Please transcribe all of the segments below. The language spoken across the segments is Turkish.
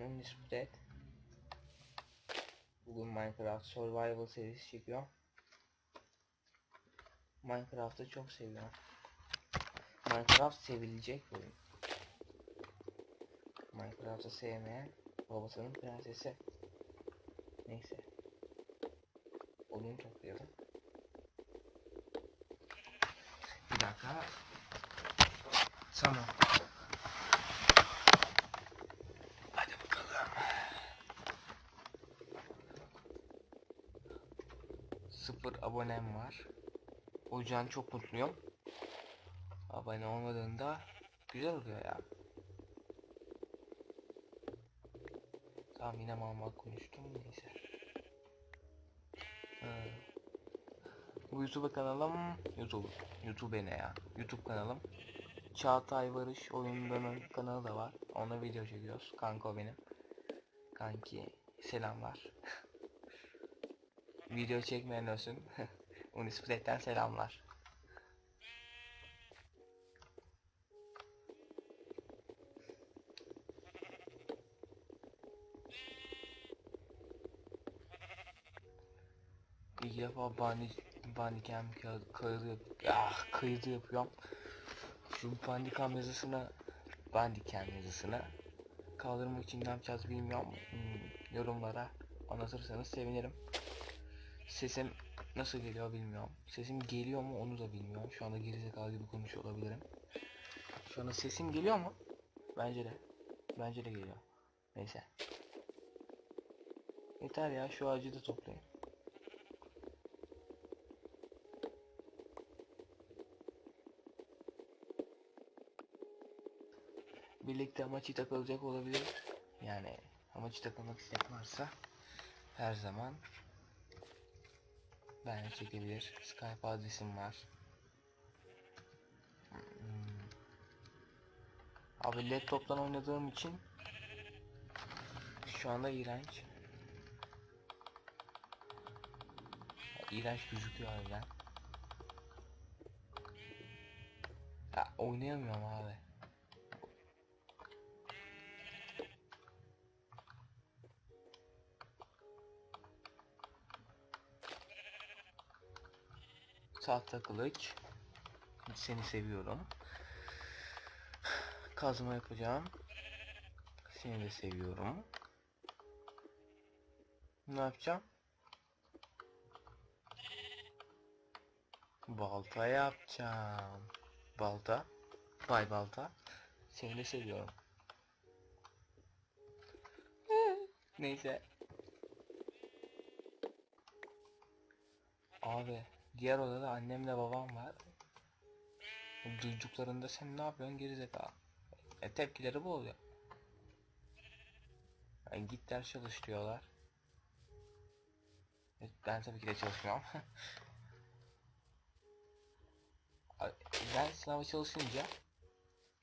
Ben Unispread. Bugün Minecraft Survival serisi çekiyorum. Minecraft'ı çok seviyorum. Minecraft sevilecek bir oyun. Minecraft'ı sevmeyen babasının prensesi. Neyse. Odun toplayalım. Bir dakika. Tamam. Sıfır abonem var. O yüzden çok mutluyum. Abone olmadığında güzel oluyor ya. Tamam yine mal konuştum neyse. Ha. Bu YouTube kanalım YouTube YouTube ne ya? YouTube kanalım. Çağatay Barış oyunlarının kanalı da var. Ona video çekiyoruz. Kanka o benim. Kanki selamlar. video çekmeyen olsun. Unispread'den selamlar. İlk defa bandi bandicam kaydı ah, kaydı yapıyorum. Şu bandicam yazısına bandicam yazısına kaldırmak için ne yapacağız bilmiyorum. Hmm, yorumlara anlatırsanız sevinirim. Sesim nasıl geliyor bilmiyorum. Sesim geliyor mu onu da bilmiyorum. Şu anda gerizekalı gibi konuşuyor olabilirim. Şu anda sesim geliyor mu? Bence de. Bence de geliyor. Neyse. Yeter ya şu ağacı da toplayın. Birlikte maçı takılacak olabilir. Yani amaçı takılmak isteyen varsa her zaman ben çekebilir. Skype adresim var. Hmm. Abi laptoptan oynadığım için şu anda iğrenç. İğrenç gözüküyor harbiden. Ya oynayamıyorum abi. Tahta kılıç. Seni seviyorum. Kazma yapacağım. Seni de seviyorum. Ne yapacağım? Balta yapacağım. Balta. Bay balta. Seni de seviyorum. Neyse. Abi diğer odada annemle babam var. Duyduklarında sen ne yapıyorsun gerizekalı. E tepkileri bu oluyor. Yani git ders çalış diyorlar. E, Ben tabii ki de çalışmıyorum. Ben sınava çalışınca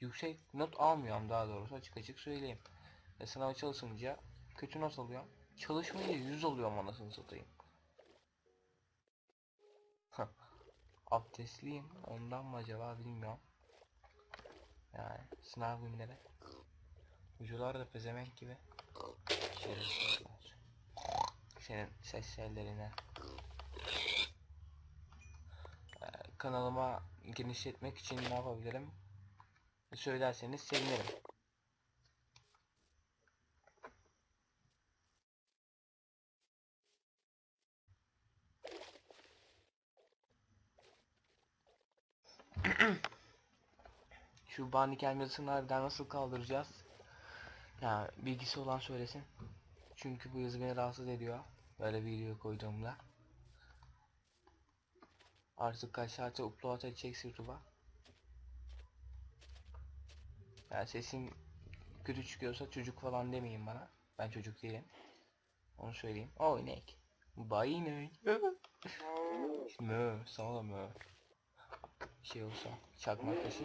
yüksek not almıyorum daha doğrusu açık açık söyleyeyim. E, sınava çalışınca kötü not alıyorum. Çalışmayınca 100 alıyorum anasını satayım. Abdestliyim ondan mı acaba bilmiyorum. Yani sınav günleri. Hocalar da pezevenk gibi. Senin ses tellerine. Ee, kanalıma genişletmek için ne yapabilirim? Söylerseniz sevinirim. Şu bandiken yazısını harbiden nasıl kaldıracağız? Ya bilgisi olan söylesin. Çünkü bu yazı beni rahatsız ediyor. Böyle video koyduğumda. Artık kaç saate upload edecek YouTube'a. Yani sesim kötü çıkıyorsa çocuk falan demeyin bana. Ben çocuk değilim. Onu söyleyeyim. O inek. Bay inek. mö, sana da mö. Şey olsa, çakmak taşı.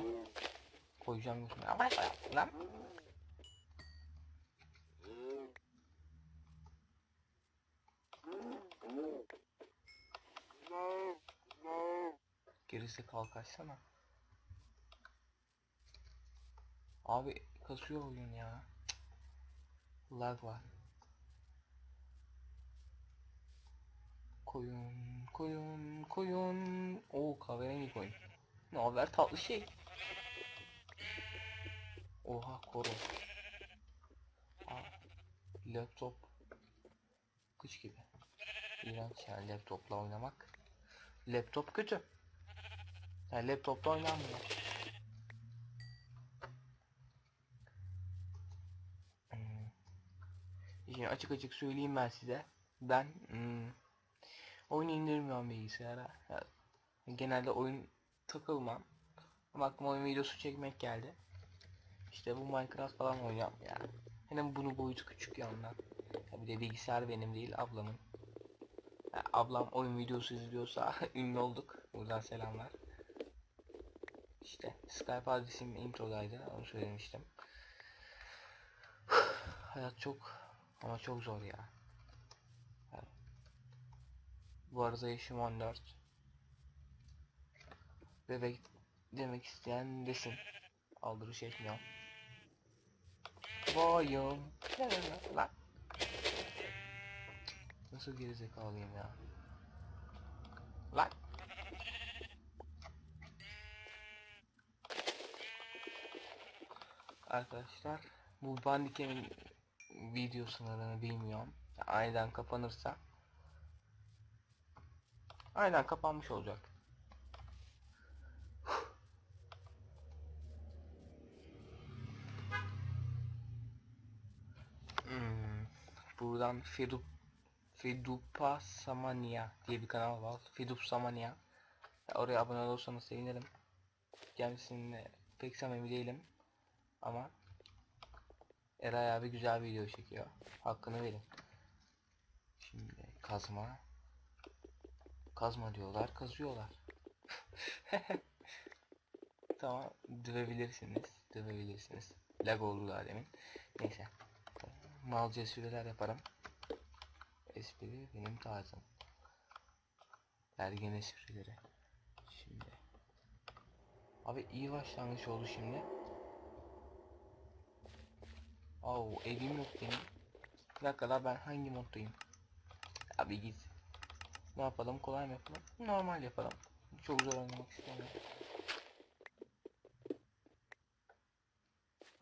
Koyacağım gözüme. Ama lan. Gerisi kalk açsana. Abi kasıyor oyun ya. Lag var. Koyun, koyun, koyun. Oo kahverengi koyun. Ne haber tatlı şey. Oha koru. Aa, laptop. Kıç gibi. İğrenç yani laptopla oynamak. Laptop kötü. Yani laptopla oynanmıyor. Hmm. Şimdi açık açık söyleyeyim ben size. Ben hmm, oyun indirmiyorum bilgisayara. Ya, genelde oyun takılmam. Ama aklıma oyun videosu çekmek geldi. İşte bu Minecraft falan oynayacağım ya. Hem bunu boyutu küçük ya ondan. Ya bir de bilgisayar benim değil ablamın. Ya ablam oyun videosu izliyorsa ünlü olduk. Buradan selamlar. İşte Skype adresim introdaydı onu söylemiştim. Hayat çok ama çok zor ya. Bu arada yaşım 14. Bebek demek isteyen desin. Aldırış etmiyorum. Lan. Nasıl gerizekalıyım ya. Lan. Arkadaşlar bu Bandicam'in video sınırını bilmiyorum. Aniden kapanırsa aynen kapanmış olacak. Hmm, buradan Fedup Fedupa Samania diye bir kanal var. Fedup Samania. Oraya abone olursanız sevinirim. Kendisine pek samimi değilim. Ama Eray abi güzel video çekiyor. Hakkını verin. Şimdi kazma. Kazma diyorlar, kazıyorlar. tamam, dövebilirsiniz. Dövebilirsiniz. Lag oldu daha demin. Neyse. Malca espriler yaparım. Espri benim tarzım. Ergen esprileri. Şimdi. Abi iyi başlangıç oldu şimdi. Oo evim yok benim. Bir dakika ben hangi moddayım? Abi git. Ne yapalım kolay mı yapalım? Normal yapalım. Çok zor oynamak istemiyorum.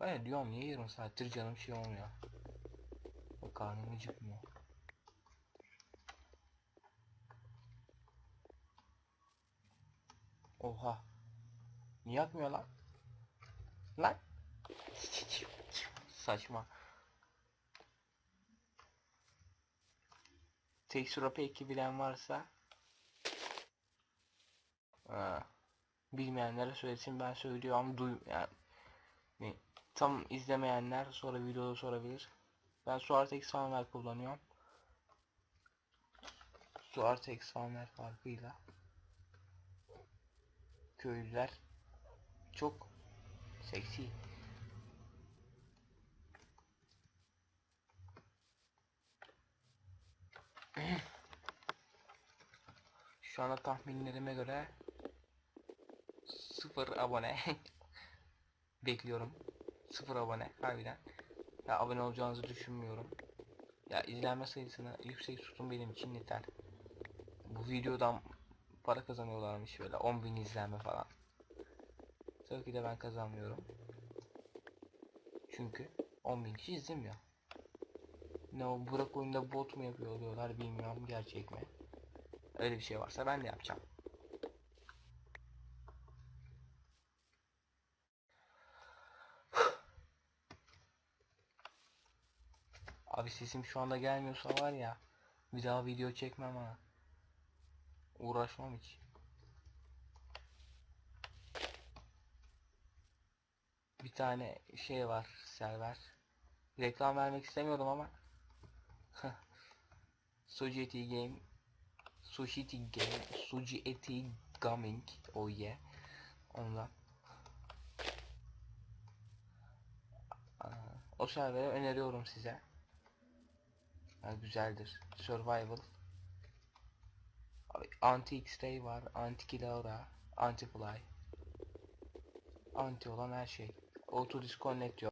Ben diyorum niye yarım saattir canım şey olmuyor. O karnım acıkmıyor. Oha. Niye yakmıyor lan? Lan. Saçma. Texture peki bilen varsa ha, bilmeyenlere söylesin ben söylüyorum duy yani tam izlemeyenler sonra videoda sorabilir. Ben SuartX Fanware kullanıyorum. SuartX Fanware farkıyla köylüler çok seksi. Şu anda tahminlerime göre sıfır abone bekliyorum. Sıfır abone harbiden. Ya abone olacağınızı düşünmüyorum. Ya izlenme sayısını yüksek tutun benim için yeter. Bu videodan para kazanıyorlarmış böyle 10.000 izlenme falan. Tabii ki de ben kazanmıyorum. Çünkü 10.000 kişi izlemiyor. Ne o Burak oyunda bot mu yapıyor diyorlar bilmiyorum gerçek mi. Öyle bir şey varsa ben de yapacağım. Abi sesim şu anda gelmiyorsa var ya bir daha video çekmem ha. Uğraşmam hiç. Bir tane şey var server. Reklam vermek istemiyorum ama Suji Game Sushi Game Suji Eti Gaming oh yeah. Ondan. O serveri öneriyorum size. Yani güzeldir. Survival. Anti x-ray var anti kilaura anti olan her şey. Auto disconnect diyor